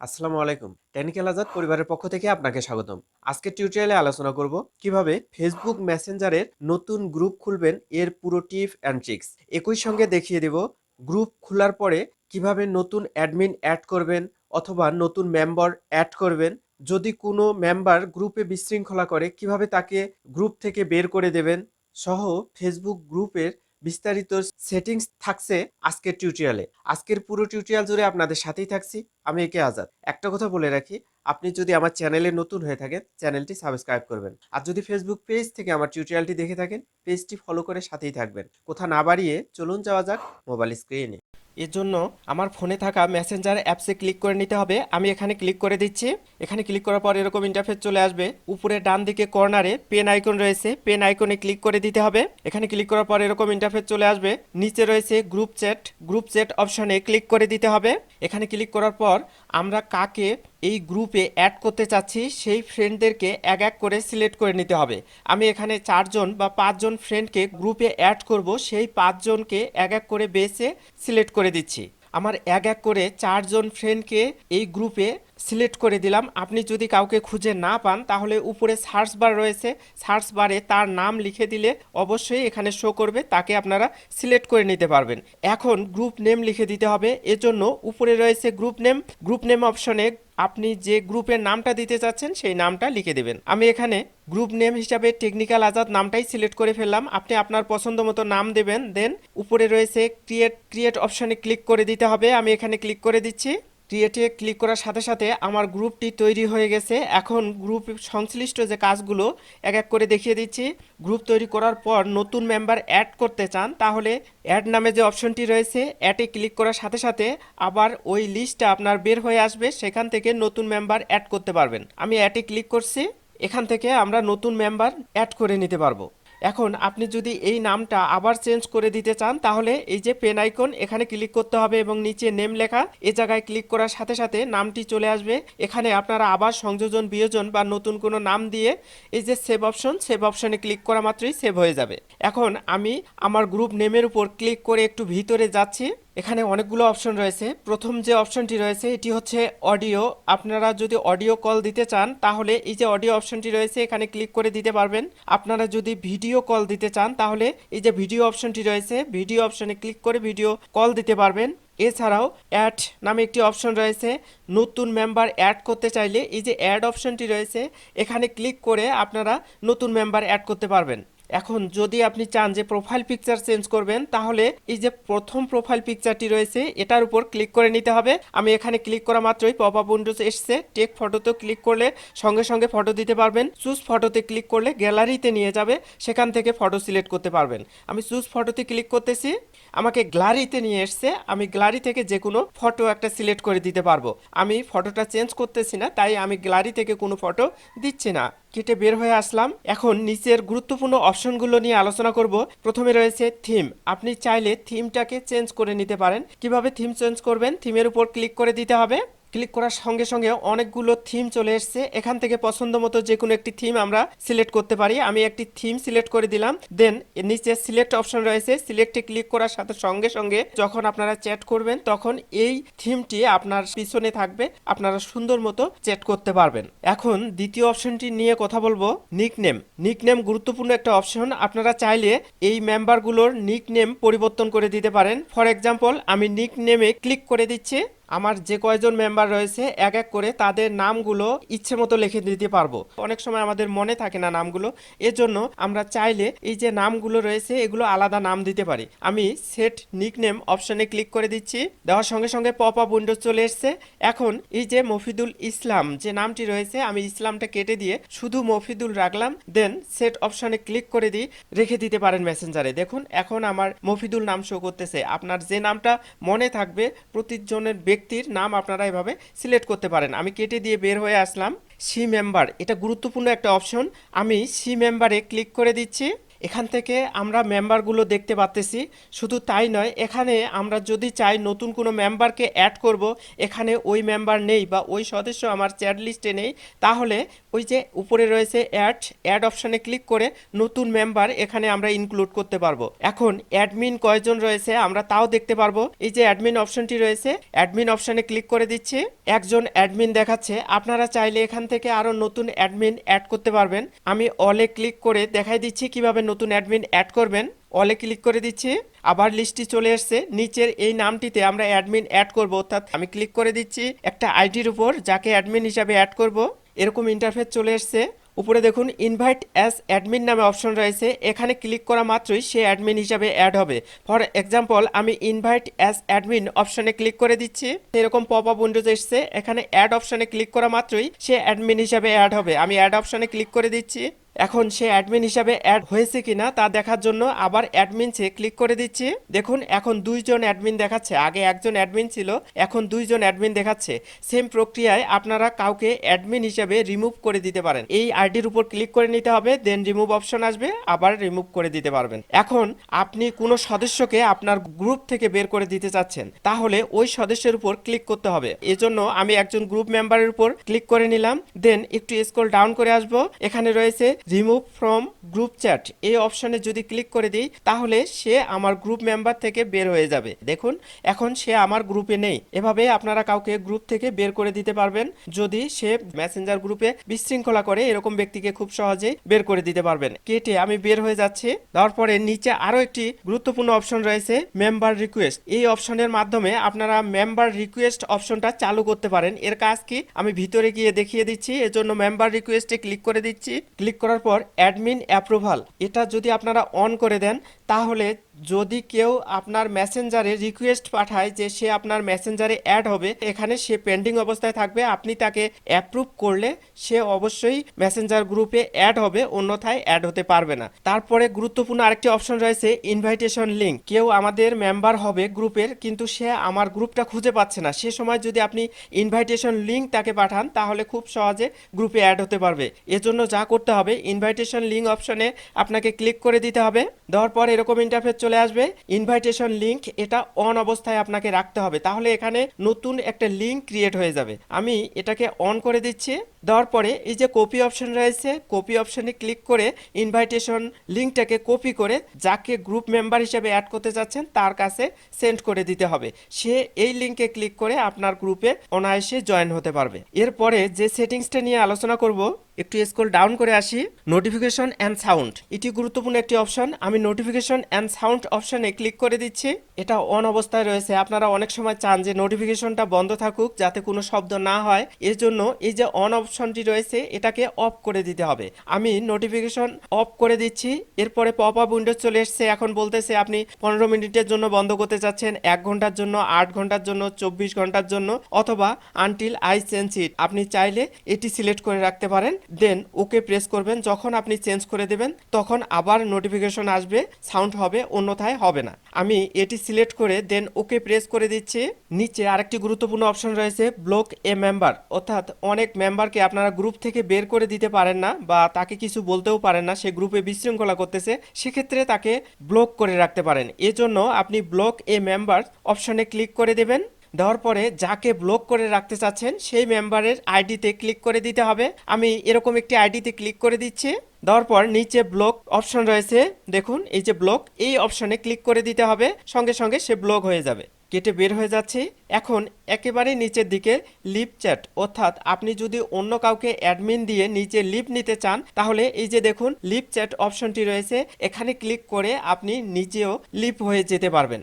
আসসালামু আলাইকুম। টেকনিক্যাল আজাদ পরিবারের পক্ষ থেকে আপনাকে স্বাগতম। আজকের টিউটোরিয়ালে আলোচনা করব কীভাবে ফেসবুক মেসেঞ্জারের নতুন গ্রুপ খুলবেন এর পুরো টিপ অ্যান্ড ট্রিক্স একই সঙ্গে দেখিয়ে দেব গ্রুপ খোলার পরে কীভাবে নতুন অ্যাডমিন অ্যাড করবেন অথবা নতুন মেম্বার অ্যাড করবেন। যদি কোনো মেম্বার গ্রুপে বিশৃঙ্খলা করে, কীভাবে তাকে গ্রুপ থেকে বের করে দেবেন? সহ ফেসবুক গ্রুপের বিস্তারিত সেটিংস থাকছে আজকের টিউটোরিয়ালে আজকের পুরো টিউটোরিয়াল জুড়ে আপনাদের সাথেই থাকছি, আমি একে আজাদ। একটা কথা বলে রাখি, আপনি যদি আমার চ্যানেলে নতুন হয়ে থাকেন, চ্যানেলটি সাবস্ক্রাইব করবেন। আর যদি ফেসবুক পেজ থেকে আমার টিউটোরিয়ালটি দেখে থাকেন পেজটি ফলো করে সাথেই থাকবেন। কোথা না বাড়িয়ে চলুন যাওয়া যাক মোবাইল স্ক্রিনে এর জন্য আমার ফোনে থাকা মেসেঞ্জার অ্যাপসে ক্লিক করে নিতে হবে। আমি এখানে ক্লিক করে দিচ্ছি। এখানে ক্লিক করার পর এরকম ইন্টারফেস চলে আসবে। উপরে ডান দিকে কর্নারে পেন আইকন রয়েছে। পেন আইকনে ক্লিক করে দিতে হবে। এখানে ক্লিক করার পর এরকম ইন্টারফেস চলে আসবে। নিচে রয়েছে গ্রুপ চ্যাট গ্রুপ চ্যাট অপশনে ক্লিক করে দিতে হবে। এখানে ক্লিক করার পর আমরা কাকে এই গ্রুপে অ্যাড করতে চাচ্ছি, সেই ফ্রেন্ডদেরকে এক এক করে সিলেক্ট করে নিতে হবে। আমি এখানে চারজন বা পাঁচজন ফ্রেন্ডকে গ্রুপে অ্যাড করব, সেই পাঁচজনকে এক এক করে বেসে সিলেক্ট করে দিচ্ছি। আমার এক এক করে চারজন ফ্রেন্ডকে এই গ্রুপে সিলেক্ট করে দিলাম। আপনি যদি কাউকে খুঁজে না পান, তাহলে উপরে সার্চ বার রয়েছে। সার্চ বারে তার নাম লিখে দিলে অবশ্যই এখানে শো করবে। তাকে আপনারা সিলেক্ট করে নিতে পারবেন। এখন গ্রুপ নেম লিখে দিতে হবে। এজন্য উপরে রয়েছে গ্রুপ নেম গ্রুপ নেম অপশনে আপনি যে গ্রুপের নামটা দিতে চাচ্ছেন, সেই নামটা লিখে দেবেন। আমি এখানে গ্রুপ নেম হিসাবে টেকনিক্যাল আজাদ নামটাই সিলেক্ট করে ফেললাম। আপনি আপনার পছন্দ মতো নাম দেবেন। দেন উপরে রয়েছে ক্রিয়েট ক্রিয়েট অপশনে ক্লিক করে দিতে হবে। আমি এখানে ক্লিক করে দিচ্ছি। ক্রিয়েটে ক্লিক করার সাথে সাথে আমার গ্রুপটি তৈরি হয়ে গেছে। এখন গ্রুপ সংশ্লিষ্ট যে কাজগুলো এক এক করে দেখিয়ে দিচ্ছি। গ্রুপ তৈরি করার পর নতুন মেম্বার অ্যাড করতে চান, তাহলে অ্যাড নামে যে অপশনটি রয়েছে অ্যাডে ক্লিক করার সাথে সাথে আবার ওই লিস্টটা আপনার বের হয়ে আসবে। সেখান থেকে নতুন মেম্বার অ্যাড করতে পারবেন। আমি অ্যাডে ক্লিক করছি। এখান থেকে আমরা নতুন মেম্বার অ্যাড করে নিতে পারব। এখন আপনি যদি এই নামটা আবার চেঞ্জ করে দিতে চান, তাহলে এই যে পেন আইকন, এখানে ক্লিক করতে হবে এবং নিচে নেম লেখা, এ জায়গায় ক্লিক করার সাথে সাথে নামটি চলে আসবে। এখানে আপনারা আবার সংযোজন, বিয়োজন বা নতুন কোনো নাম দিয়ে এই যে সেভ অপশন, সেভ অপশনে ক্লিক করা মাত্রই সেভ হয়ে যাবে। এখন আমি আমার গ্রুপ নেমের উপর ক্লিক করে একটু ভিতরে যাচ্ছি। এখানে অনেকগুলো অপশন রয়েছে। প্রথম যে অপশনটি রয়েছে, এটি হচ্ছে অডিও। আপনারা যদি অডিও কল দিতে চান, তাহলে এই যে অডিও অপশনটি রয়েছে, এখানে ক্লিক করে দিতে পারবেন। আপনারা যদি ভিডিও কল দিতে চান, তাহলে এই যে ভিডিও অপশনটি রয়েছে, ভিডিও অপশনে ক্লিক করে ভিডিও কল দিতে পারবেন। এছাড়াও, অ্যাড নামে একটি অপশন রয়েছে, নতুন মেম্বার অ্যাড করতে চাইলে এই যে অ্যাড অপশনটি রয়েছে, এখানে ক্লিক করে আপনারা নতুন মেম্বার অ্যাড করতে পারবেন। এখন যদি আপনি চান যে প্রোফাইল পিকচার চেঞ্জ করবেন, তাহলে এই যে প্রথম প্রোফাইল পিকচারটি রয়েছে, এটার উপর ক্লিক করে নিতে হবে। আমি এখানে ক্লিক করা মাত্রই পপ আপ উইন্ডোজ এসছে টেক ফটোতে ক্লিক করলে সঙ্গে সঙ্গে ফটো দিতে পারবেন। চুজ ফটোতে ক্লিক করলে গ্যালারিতে নিয়ে যাবে। সেখান থেকে ফটো সিলেক্ট করতে পারবেন। আমি চুজ ফটোতে ক্লিক করতেছি। আমাকে গ্যালারিতে নিয়ে এসছে। আমি গ্যালারি থেকে যে কোনো ফটো একটা সিলেক্ট করে দিতে পারব। আমি ফটোটা চেঞ্জ করতেছি না, তাই আমি গ্যালারি থেকে কোনো ফটো দিচ্ছি না। কেটে বের হয়ে আসলাম। এখন নিচের গুরুত্বপূর্ণ অপশনগুলো নিয়ে আলোচনা করব। প্রথমে রয়েছে থিম আপনি চাইলে থিমটাকে চেঞ্জ করে নিতে পারেন। কীভাবে থিম চেঞ্জ করবেন? থিমের উপর ক্লিক করে দিতে হবে। ক্লিক করার সঙ্গে সঙ্গে অনেকগুলো থিম চলে এসছে। এখান থেকে পছন্দ মতো যে কোনো একটি থিম আমরা সিলেক্ট করতে পারি। আমি একটি থিম সিলেক্ট করে দিলাম। দেন নিচে সিলেক্ট অপশন রয়েছে। সিলেক্টে ক্লিক করার সাথে সঙ্গে সঙ্গে যখন আপনারা চ্যাট করবেন, তখন এই থিমটি আপনার পিছনে থাকবে। আপনারা সুন্দর মতো চ্যাট করতে পারবেন। এখন দ্বিতীয় অপশনটি নিয়ে কথা বলব। নিকনেম। নিকনেম গুরুত্বপূর্ণ একটা অপশন। আপনারা চাইলে এই মেম্বারগুলোর নিকনেম পরিবর্তন করে দিতে পারেন। ফর এক্সাম্পল, আমি নিকনেমে ক্লিক করে দিচ্ছি। আমার যে কয়জন মেম্বার রয়েছে, এক এক করে তাদের নামগুলো ইচ্ছে মতো লিখে দিতে পারব। অনেক সময় আমাদের মনে থাকে না নামগুলো। এজন্য আমরা চাইলে এই যে নামগুলো রয়েছে, এগুলো আলাদা নাম দিতে পারি। আমি সেট নিকনেম অপশনে ক্লিক করে দিচ্ছি। দেওয়ার সঙ্গে সঙ্গে পপ আপ উইন্ডোজ চলে এসছে। এখন এই যে মফিদুল ইসলাম যে নামটি রয়েছে, আমি ইসলামটা কেটে দিয়ে শুধু মফিদুল রাখলাম। দেন সেট অপশনে ক্লিক করে দিয়ে রেখে দিতে পারেন মেসেঞ্জারে দেখুন, এখন আমার মফিদুল নাম শো করতেছে। আপনার যে নামটা মনে থাকবে, প্রতিজনের ব্যক্তির নাম আপনারা এভাবে সিলেক্ট করতে পারেন। আমি কেটে দিয়ে বের হয়ে আসলাম। সি মেম্বার, এটা গুরুত্বপূর্ণ একটা অপশন। আমি সি মেম্বারে ক্লিক করে দিচ্ছি। এখান থেকে আমরা মেম্বারগুলো দেখতে পাচ্তেছি শুধু তাই নয়, এখানে আমরা যদি চাই নতুন কোনো মেম্বারকে অ্যাড করব, এখানে ওই মেম্বার নেই বা ওই সদস্য আমার চ্যাট লিস্টে নেই, তাহলে ওই যে উপরে রয়েছে অ্যাড অ্যাড অপশানে ক্লিক করে নতুন মেম্বার এখানে আমরা ইনক্লুড করতে পারব। এখন অ্যাডমিন কয়জন রয়েছে আমরা তাও দেখতে পারব। এই যে অ্যাডমিন অপশনটি রয়েছে অ্যাডমিন অপশানে ক্লিক করে দিচ্ছি। একজন অ্যাডমিন দেখাচ্ছে, আপনারা চাইলে এখান থেকে আরও নতুন অ্যাডমিন অ্যাড করতে পারবেন। আমি অলে ক্লিক করে দেখাই দিচ্ছি কীভাবে নতুন অ্যাডমিন অ্যাড করবেন। অলে ক্লিক করে দিচ্ছি। আবার লিস্টটি চলে এসছে। নিচের এই নামটিতে আমরা অ্যাডমিন অ্যাড করব। অর্থাৎ আমি ক্লিক করে দিচ্ছি একটা আইডির উপর, যাকে অ্যাডমিন হিসাবে অ্যাড করব। এরকম ইন্টারফেস চলে এসছে। উপরে দেখুন ইনভাইট অ্যাস অ্যাডমিন নামে অপশন রয়েছে। এখানে ক্লিক করা মাত্রই সে অ্যাডমিন হিসাবে অ্যাড হবে। ফর এক্সাম্পল আমি ইনভাইট অ্যাস অ্যাডমিন অপশনে ক্লিক করে দিচ্ছি। এরকম পপ আপ উইন্ডোজ এসছে। এখানে অ্যাড অপশনে ক্লিক করা মাত্রই সে অ্যাডমিন হিসাবে অ্যাড হবে। আমি অ্যাড অপশনে ক্লিক করে দিচ্ছি। এখন সে অ্যাডমিন হিসাবে অ্যাড হয়েছে কিনা তা দেখার জন্য আবার অ্যাডমিনসে ক্লিক করে দিচ্ছি। দেখুন, এখন দুইজন অ্যাডমিন দেখাচ্ছে। আগে একজন অ্যাডমিন ছিল, এখন দুইজন অ্যাডমিন দেখাচ্ছে। সেম প্রক্রিয়ায় আপনারা কাউকে অ্যাডমিন হিসাবে রিমুভ করে দিতে পারেন। এই আইডির উপর ক্লিক করে নিতে হবে দেন রিমুভ অপশন আসবে, আবার রিমুভ করে দিতে পারবেন। এখন আপনি কোনো সদস্যকে আপনার গ্রুপ থেকে বের করে দিতে চাচ্ছেন, তাহলে ওই সদস্যের উপর ক্লিক করতে হবে। এজন্য আমি একজন গ্রুপ মেম্বারের উপর ক্লিক করে নিলাম দেন একটু স্ক্রল ডাউন করে আসব। এখানে রয়েছে রিমুভ ফ্রম গ্রুপ চ্যাট। এই অপশনে যদি ক্লিক করে দিই, তাহলে সে আমার গ্রুপ মেম্বার থেকে বের হয়ে যাবে। দেখুন, এখন সে আমার গ্রুপে নেই। এভাবে আপনারা কাউকে গ্রুপ থেকে বের করে দিতে পারবেন। যদি সে মেসেঞ্জার গ্রুপে বিশৃঙ্খলা করে, এরকম ব্যক্তিকে খুব সহজেই বের করে দিতে পারবেন। কেটে আমি বের হয়ে যাচ্ছি। তারপরে নিচে আরও একটি গুরুত্বপূর্ণ অপশন রয়েছে, মেম্বার রিকোয়েস্ট। এই অপশনের মাধ্যমে আপনারা মেম্বার রিকোয়েস্ট অপশনটা চালু করতে পারেন। এর কাজ কি? আমি ভিতরে গিয়ে দেখিয়ে দিচ্ছি। এজন্য মেম্বার রিকোয়েস্টে ক্লিক করে দিচ্ছি। ক্লিক করার পর অ্যাডমিন অ্যাপ্রুভাল এটা যদি আপনারা অন করে দেন তাহলে যদি কেউ আপনার মেসেঞ্জারে রিকোয়েস্ট পাঠায় যে সে আপনার মেসেঞ্জারে অ্যাড হবে, এখানে সে পেন্ডিং অবস্থায় থাকবে। আপনি তাকে অ্যাপ্রুভ করলে সে অবশ্যই মেসেঞ্জার গ্রুপে অ্যাড হবে, অন্যথায় অ্যাড হতে পারবে না। তারপরে গুরুত্বপূর্ণ আরেকটি অপশন রয়েছে ইনভাইটেশন লিঙ্ক কেউ আমাদের মেম্বার হবে গ্রুপের, কিন্তু সে আমার গ্রুপটা খুঁজে পাচ্ছে না। সে সময় যদি আপনি ইনভাইটেশন লিঙ্ক তাকে পাঠান, তাহলে খুব সহজে গ্রুপে অ্যাড হতে পারবে। এজন্য যা করতে হবে ইনভাইটেশন লিঙ্ক অপশনে আপনাকে ক্লিক করে দিতে হবে। দেওয়ার পর এরকম ইন্টারফেস চলে আসবে। ইনভাইটেশন লিঙ্ক এটা অন অবস্থায় আপনাকে রাখতে হবে। তাহলে এখানে নতুন একটা লিঙ্ক ক্রিয়েট হয়ে যাবে। আমি এটাকে অন করে দিচ্ছি। দেওয়ার পরে এই যে কপি অপশন রয়েছে কপি অপশনে ক্লিক করে ইনভাইটেশন লিঙ্কটাকে কপি করে যাকে গ্রুপ মেম্বার হিসেবে অ্যাড করতে চাচ্ছেন তার কাছে সেন্ড করে দিতে হবে। সে এই লিঙ্কে ক্লিক করে আপনার গ্রুপে অনায়াসে জয়েন হতে পারবে। এরপরে যে সেটিংসটা নিয়ে আলোচনা করব একটু স্ক্রল ডাউন করে আসি। নোটিফিকেশন অ্যান্ড সাউন্ড এটি গুরুত্বপূর্ণ একটি অপশন আমি নোটিফিকেশন অ্যান্ড সাউন্ড অপশনে ক্লিক করে দিচ্ছি। এটা অন অবস্থায় রয়েছে। আপনারা অনেক সময় চান যে নোটিফিকেশনটা বন্ধ থাকুক, যাতে কোনো শব্দ না হয়। এর জন্য এই যে অন অপশনটি রয়েছে, এটাকে অফ করে দিতে হবে। আমি নোটিফিকেশন অফ করে দিচ্ছি। এরপরে পপ আপ উইন্ডোজ চলে এসছে। এখন বলতেছে আপনি পনেরো মিনিটের জন্য বন্ধ করতে চাচ্ছেন, এক ঘণ্টার জন্য, আট ঘণ্টার জন্য, চব্বিশ ঘণ্টার জন্য, অথবা আনটিল আই চেঞ্জ ইট আপনি চাইলে এটি সিলেক্ট করে রাখতে পারেন। দেন ওকে প্রেস করবেন। যখন আপনি চেঞ্জ করে দেবেন, তখন আবার নোটিফিকেশন আসবে, সাউন্ড হবে, অন্যথায় হবে না। আমি এটি সিলেক্ট করে দেন ওকে প্রেস করে দিচ্ছি। নিচে আরেকটি গুরুত্বপূর্ণ অপশন রয়েছে, ব্লক এ মেম্বার। অর্থাৎ অনেক মেম্বারকে আপনারা গ্রুপ থেকে বের করে দিতে পারেন না বা তাকে কিছু বলতেও পারেন না। সে গ্রুপে বিশৃঙ্খলা করতেছে। সেক্ষেত্রে তাকে ব্লক করে রাখতে পারেন। এজন্য আপনি ব্লক এ মেম্বার অপশনে ক্লিক করে দেবেন। দেওয়ার পরে যাকে ব্লক করে রাখতে চাচ্ছেন, সেই মেম্বারের আইডিতে ক্লিক করে দিতে হবে। আমি এরকম একটি আইডিতে ক্লিক করে দিচ্ছি। দেওয়ার পর নিচে ব্লক অপশন রয়েছে। দেখুন, এই যে ব্লক এই অপশনে ক্লিক করে দিতে হবে। সঙ্গে সঙ্গে সে ব্লক হয়ে যাবে। কেটে বের হয়ে যাচ্ছে। এখন একেবারে নিচের দিকে লিপ চ্যাট অর্থাৎ আপনি যদি অন্য কাউকে অ্যাডমিন দিয়ে নিচে লিপ নিতে চান, তাহলে এই যে দেখুন লিপ চ্যাট অপশনটি রয়েছে। এখানে ক্লিক করে আপনি নিজেও লিপ হয়ে যেতে পারবেন।